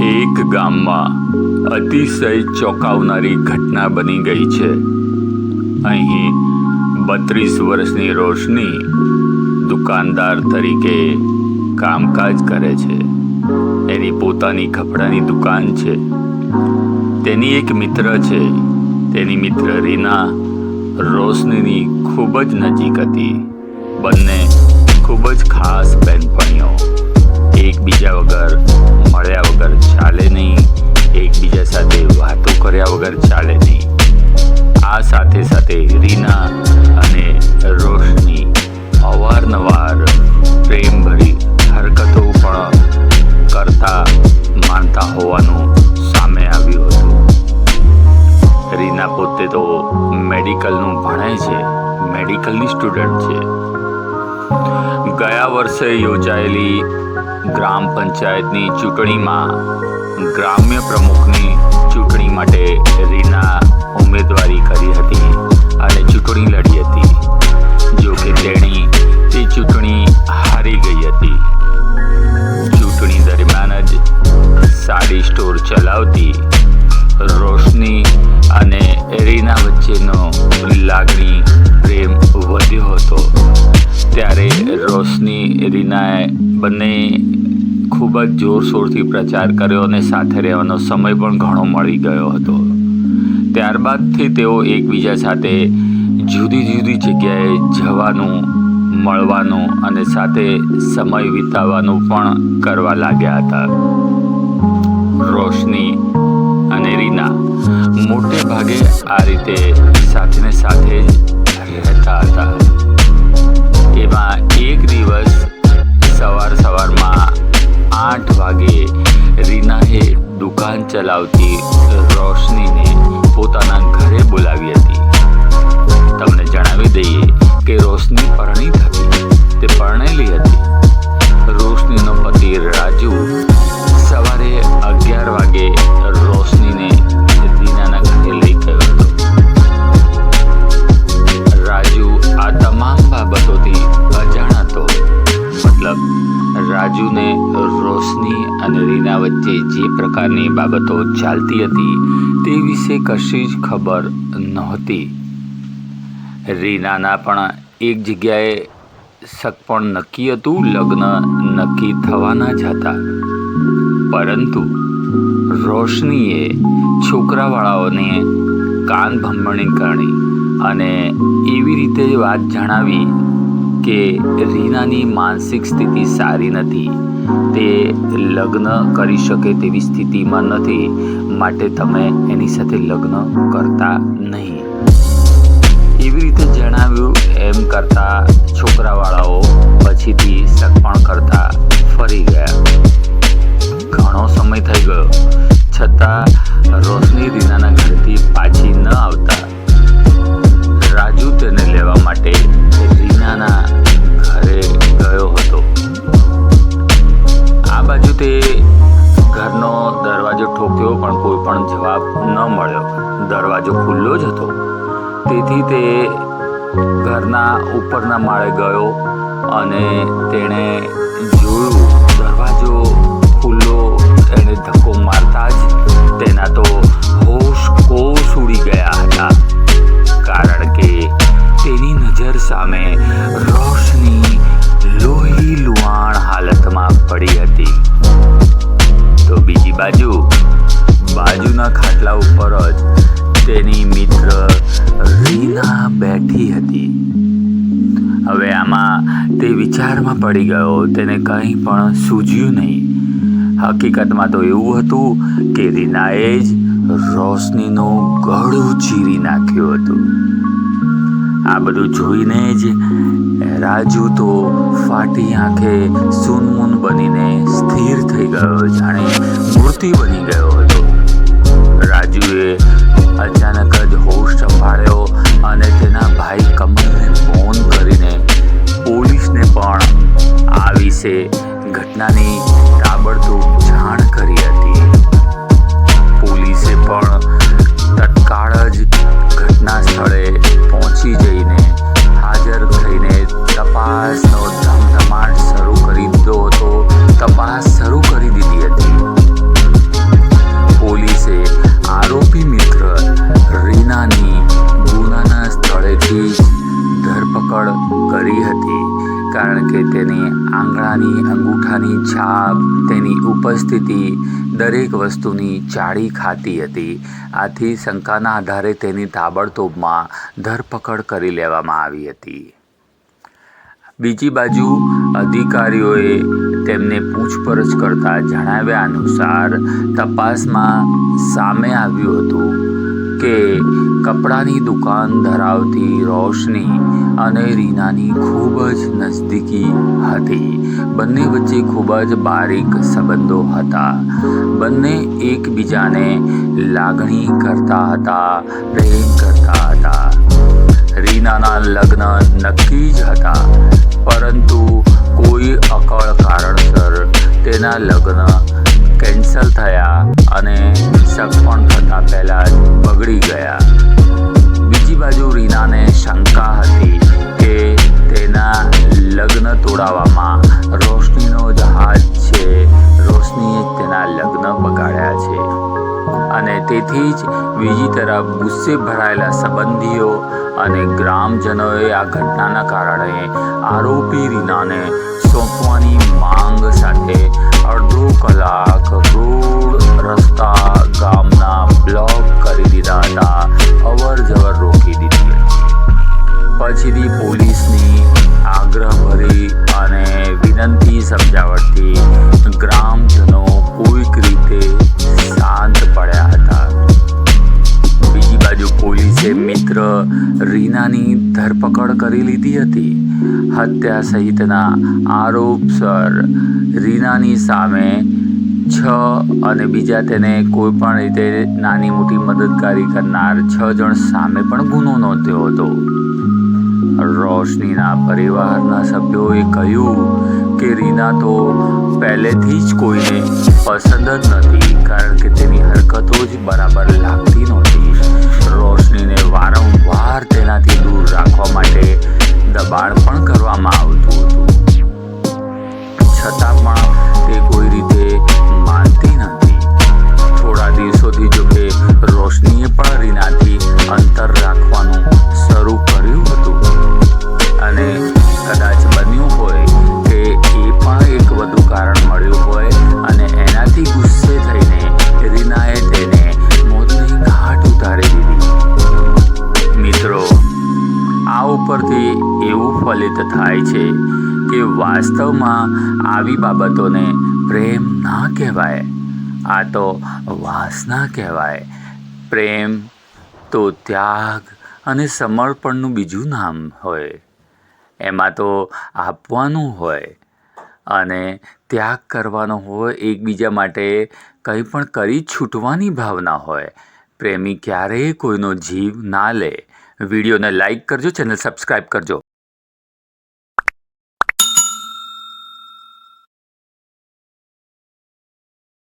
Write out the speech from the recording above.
એક ગામમાં અતિશય ચોંકાવનારી ઘટના બની ગઈ છે. અહીં બત્રીસ વર્ષની રોશની દુકાનદાર તરીકે કામકાજ કરે છે. એની પોતાની કપડાની દુકાન છે. તેની એક મિત્ર છે. તેની મિત્ર રીના રોશનીની ખૂબ જ નજીક હતી. બંને ખૂબ જ ખાસ બહેનપણીઓ. વર્ષે યોજાયેલી ગ્રામ પંચાયતની ચૂંટણીમાં ગ્રામ્ય પ્રમુખની ચૂંટણી માટે રીના ઉમેદવારી કરી હતી અને ચૂંટણી લડી હતી. જો કે તેણી તે ચૂંટણી હારી ગઈ હતી. ચૂંટણી દરમિયાન જ સાડી સ્ટોર ચલાવતી રોશની અને રીના વચ્ચેનો લાગણી પ્રેમ વધ્યો હતો. ત્યારે રોશની, રીનાએ બંને ખૂબ જ જોરશોરથી પ્રચાર કર્યો અને સાથે રહેવાનો સમય પણ ઘણો મળી ગયો હતો. ત્યારબાદથી તેઓ એકબીજા સાથે જુદી જુદી જગ્યાએ જવાનું, મળવાનું અને સાથે સમય વિતાવવાનું પણ કરવા લાગ્યા હતા. રોશની અને રીના મોટે ભાગે આ રીતે સાથે ને સાથે રહેતા હતા. દુકાન પ્રકારની બાબતો ચાલતી હતી તે વિશે કશી જ ખબર નહોતી. રીનાના પણ એક જગ્યાએ શક પણ નક્કી હતું, લગ્ન નક્કી થવાના જ હતા. પરંતુ રોશનીએ છોકરાવાળાઓને કાન ભમણી કરણી અને એવી રીતે વાત જણાવી કે રીનાની માનસિક સ્થિતિ સારી નથી, તે લગ્ન કરી શકે તેવી સ્થિતિમાં નથી, માટે તમે એની સાથે લગ્ન કરતા નહીં. એવી રીતે જણાવ્યું એમ કરતા છોકરાવાળાઓ પછીથી સગપણ કરતા ફરી ગયા. ઘણો સમય થઈ ગયો. છતાં રોશની રીનાના ઘરેથી પાછી ન આવતા. રાજુ તેને લેવા માટે ઉપરના માળે ગયો અને તેણે જોયું, દરવાજો ખુલ્લો એણે ધક્કો મારતા જ તેના તો હોશ કોશ ઉડી ગયા હતા. કારણ કે તેની નજર સામે રોશની તે વિચારમાં પડી ગયો, તેને કંઈ પણ સૂઝ્યું નહીં. હકીકતમાં તો એવું હતું કે રીનાએ જ રોશનીનો ગળું ચીરી નાખ્યું હતું. આ બધું જોઈને જ રાજુ તો ફાટી આંખે સૂનમૂન બનીને સ્થિર થઈ ગયો, જાણે મૂર્તિ બની ગયો હતો. રાજુએ અચાનક જ હોશ સંભાળ્યો અને તેના ભાઈ કમલને વિશે ઘટનાની તાબડતોબ જાણ કરી. આંગળાની અંગૂઠાની છાપ, તેની ઉપસ્થિતિ દરેક વસ્તુની ચાળી ખાતી હતી. આથી શંકાના આધારે તેની તાબડતોબમાં ધરપકડ કરી લેવામાં આવી હતી. બીજી બાજુ અધિકારીઓએ તેમને પૂછપરછ કરતા જણાવ્યા અનુસાર તપાસમાં સામે આવ્યું હતું કે કપડાની દુકાન ધરાવતી રોશની અને રીનાની ખૂબ જ નજદીકી હતી. બંને વચ્ચે ખૂબ જ બારીક સંબંધો હતા. બંને એકબીજાને લાગણી કરતા હતા, પ્રેમ કરતા હતા. રીનાના લગ્ન નક્કી જ હતા, પરંતુ કોઈ અકળ કારણસર તેના લગ્ન કેન્સલ થયા અને સગપણ થતાં પહેલાં જ બગડી ગયા. બીજી બાજુ રીનાને શંકા હતી કે તેના લગ્ન તોડાવવામાં રોશનીનો જ હાથ છે. રોશનીએ તેના લગ્ન બગાડ્યા છે. અને તેથી જ બીજી તરફ ગુસ્સે ભરાયેલા સંબંધીઓ અને ગ્રામજનોએ આ ઘટનાના કારણે આરોપી રીનાને સોંપવાની માંગ સાથે અડધો કલાક રોડ રસ્તા ગામના બ્લોક કરી દીધા હતા. અવર જવર રોકી દીધી. પછીથી પોલીસની આગ્રહભરી અને વિનંતી સમજાવટથી ગ્રામજનો કોઈક રીતે શાંત પડ્યા હતા. પોલીસે મિત્ર રીનાની ધરપકડ કરી લીધી હતી. હત્યા સહિતના આરોપસર રીનાની સામે છ અને બીજા તેને કોઈ પણ રીતે નાની મોટી મદદગારી કરનાર છ જણ સામે પણ ગુનો નોંધ્યો હતો. રોશનીના પરિવારના સભ્યોએ કહ્યું કે રીના તો પહેલેથી જ કોઈને પસંદ જ નથી, કારણ કે તેની હરકતો જ બરાબર લાગતી નહોતી. તેનાથી દૂર રાખવા માટે દબાણ પણ કરવામાં આવતું પ્રેમ ના કહેવાય. આ તો વાસના કહેવાય. પ્રેમ તો ત્યાગ અને સમર્પણનું બીજું નામ હોય. એમાં તો આપવાનું હોય અને ત્યાગ કરવાનો હોય એકબીજા માટે કંઈ પણ કરી છૂટવાની ભાવના હોય. પ્રેમી ક્યારેય કોઈનો જીવ ના લે. વિડીયોને લાઈક કરજો, ચેનલ સબસ્ક્રાઈબ કરજો.